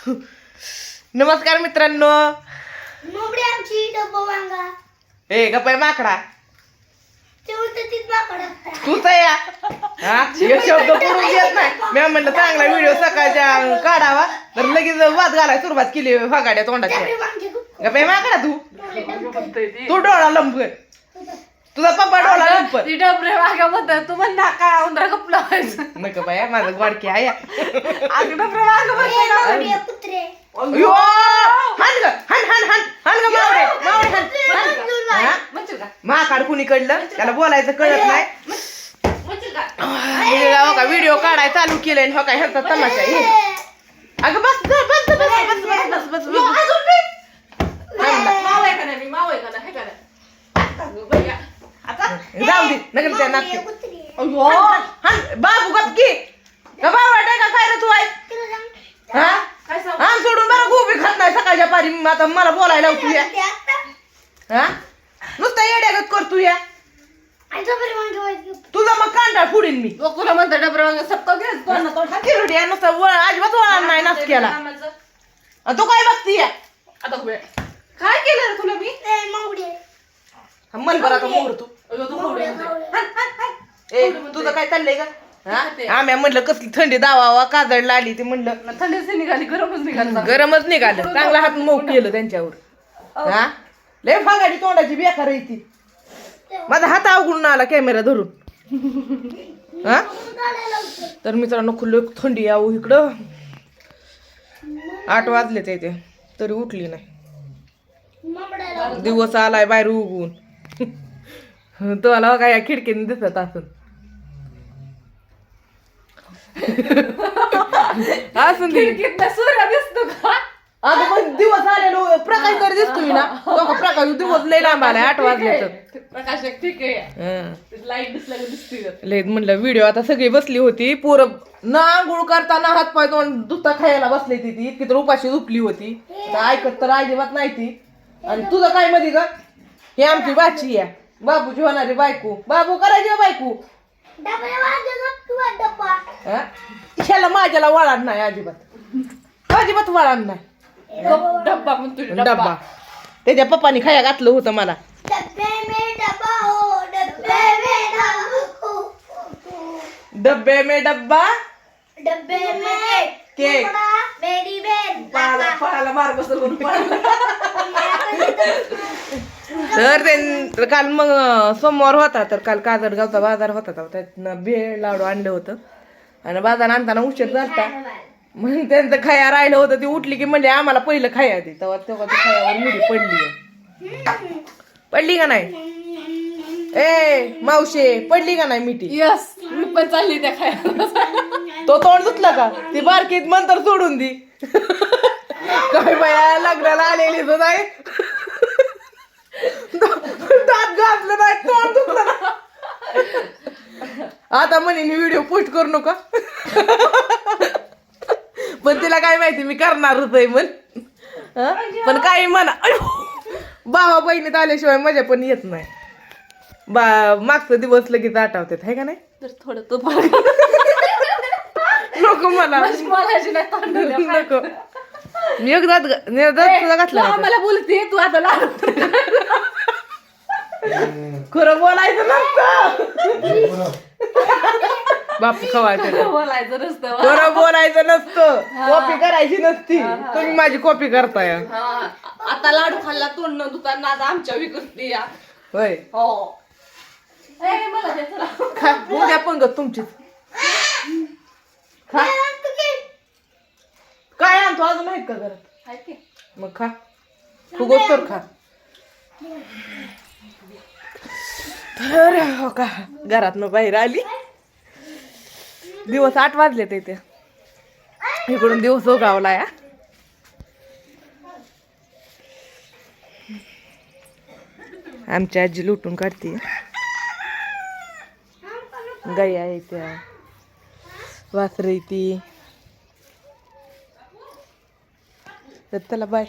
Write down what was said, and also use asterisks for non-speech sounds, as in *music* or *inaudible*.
*laughs* नमस्कार मित्रांनो. मोबडी आमची डब्बा वांगा. ए गप्पाय माकडा. तीच माकडा. तूच आहे या. हा? हे शब्द करून देत नाही. मी म्हणलं चांगला व्हिडिओ सकाळच्या काढावा. तर लगेच वाद घालाय सुरुवात केली फगाड्या तोंडाच्या डबे वांगे खूप माकडा तू. डोळे. तू. डोळा लंब तुझा पप्पा डोळा पण. ती डबरे वाघाबद्दल तू म्हण ना काय उंदरा कपला नका बाया माझं गोडकी आहे. आग डबरे वाघ ए, कुत्रे. अयो! हाण मावडे मावडे माकाड कुणी कडलं त्याला बोलायचं कळत नाही. म्हणशील का? हो का व्हिडिओ काढाय चालू केलंय आणि हो काय ह्याचा तमाशा ये अगं बस बस बस बस बस बस बस बस बस जाऊ दे नगर त्या अयो बाबू गप की. का बाबा का काय रे तू सांग. हा आम सोडून बरं गोबी खात नाही सकाळच्या पारी. आता मला बोलायला लावतो या. ते. हा? नुसता येड्यागत करतो या. वांगे. तुझा मग कांदा फुडीन मी. तुला म्हणतात डबरे वाघा सबका घे. तोंड तोंड हात किरडी या नुसता वळ अजिबात वळण नाही नाच केला तू काय बघती या? आता. काय केलं रे तुला मी? ए, मावडी. मन बरं आता मोर तू. ए तुझं काय चाललंय का हा? आम्ही म्हणलं कसली थंडी दावावा काजळला आली ते म्हणलं. ना थंडीच निघाली गरमच निघाली. गरमच निघालं. चांगला हात मऊ केलं त्यांच्यावर. हा. लय फागाडी तोंडाची बेकार आहे ती. माझा हात अवघडून आला कॅमेरा धरून. हा. तर मित्रांनो खुल्लं थंडी यावं इकडं. आठ वाजले ते ते. तरी उठली नाही. दिवस आलाय बाहेर उगवून तुम्हाला काय या खिडकीने दिसत असून असून सूर्य दिसतो का अगं पण दिवस आलेलो प्रकाश तर दिसतोय ना तो प्रकाश दिवस लय लांब आलाय आठ वाजले तर प्रकाश ठीक आहे हं. लाइट लय म्हणलं व्हिडिओ आता सगळी बसली होती पोरं ना आंघोळ करताना हात पाय तोंड दुसता खायला बसली ती ती इतकी तर उपाशी झोपली होती तर ऐकत तर अजिबात नाही ती आणि तुझं काय मध्ये का हे आमची बाची आहे बाबूची होणारी बायको. बाबू करायची बायकू. हा? माझ्याला वाळात नाही अजिबात. अजिबात वळण नाही. डब्बा म्हणून तुझी डब्बा. त्याच्या पप्पानी खाया घातलं होतं मला. डब्बे मे डब्बा केक. मेरी बेन पाहायला मार्ग बसला *laughs* तर ते काल मग सोमवार होता तर काल काजडगावचा बाजार होता त्यातनं भेळ लाडू आणलं होतं. आणि बाजार आणताना उशीर झालता. म्हणून त्यांचं खाया राहिलं होतं ती उठली की म्हणजे आम्हाला पहिलं खाया ती तेव्हा तेव्हा ती खायावर मिरी पडली. पडली का नाही? ए मावशे पडली का नाही मिठी? यस मी पण चालली त्या खायला तो तोंड धुतला का? ती बारकीत नंतर सोडून दी. काय बाया लग्नाला आलेली तर नाही घातलं नाही तोंड ना आता म्हणे मी व्हिडिओ पोस्ट करू नका. पण तिला काय माहिती मी करणारच आहे म्हण. हं? पण काही म्हणा. अयो! भावा बहिणीत आल्याशिवाय मजा पण येत नाही. बा मागचं दिवस लगेच आठवतात है का नाही? तर थोडं तो नको मला *laughs* नको. मी एक दात घा- मी एक दात सुद्धा घातला नव्हता. मला बोलते तू आता लाड खरं बोलायचं नसतं. बापू खवायचं बोलायचं नसतं. खरं बोलायचं नसतं. कॉपी करायची नसती. तुम्ही माझी कॉपी करताय. हा. आता लाडू खाल्ला तोंड न दुकान आता आमच्या विकत या. होय. हो. ए, मला दे चला. खा. उद्या पंगत तुमची खा. काय आणतो अजून आहेत का घरात? हाय की? मग खा. फुगोस तर खा. तर हो का घरातनं बाहेर आली. दिवस आठ वाजले ते ते इकडून दिवस उगावला या आमची आजी लुटून काढते. गाई येत्या वासर येते तर त्याला बाय.